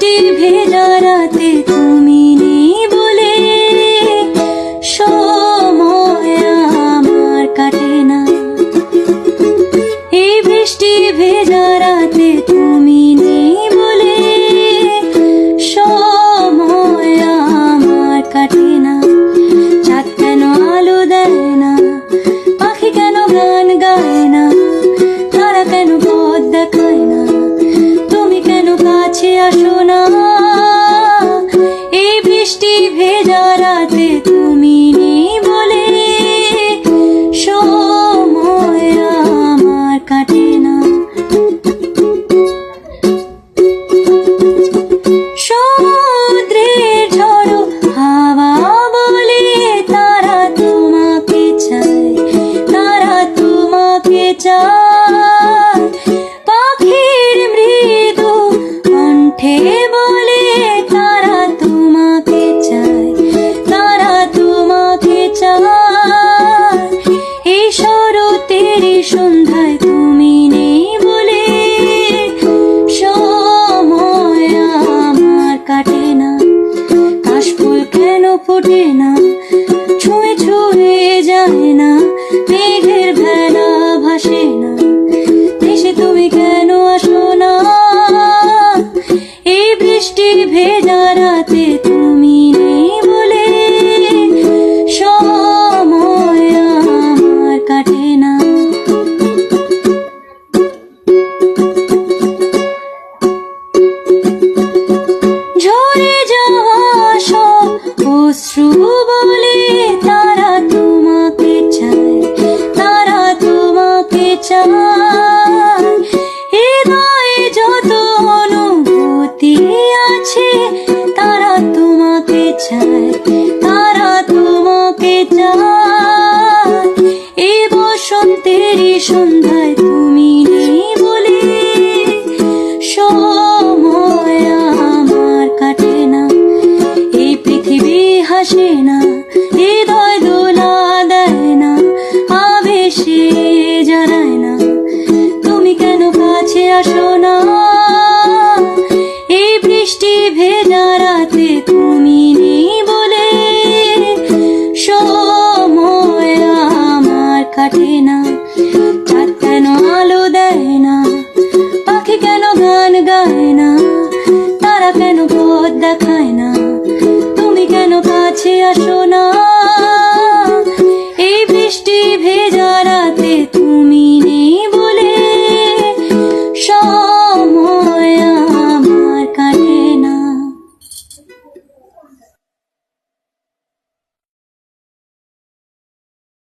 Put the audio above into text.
বৃষ্টি ভেজা রাতে তুমি নেই বলে সময় আমার কাটে না। এই বৃষ্টির ভেজা রাতে তুমি ভেজা রাতে তুমি নেই বলে সময় আমার কাটে না। সমুদ্রের ঝড়ো হাওয়া বলে তারা তোমাকে চায়, তারা তোমাকে চায়। না, ছুঁয়ে ছুঁয়ে যায় না, মেঘের ভেলা ভাসে না। দেশে তুমি কেন আসো না? এই বৃষ্টি ভেজা রাতে বলে তারা তোমাকে চায়, তারা তোমাকে চায়। হৃদয়ে যত অনুভূতি আছে, তারা তোমাকে চায়, তারা তোমাকে চায়। এই বসন্তেরই সন্ধ্যায় তুমি নেই বলে, সময় আমার কাটে না। এই পৃথিবী হাসে না আসো না। এই বৃষ্টি ভেজা রাতে তুমি নেই বলে। সময় আমার কাটে না, চাঁদ কেন আলো দেয় না, পাখি কেন গান গায় না, তারা কেন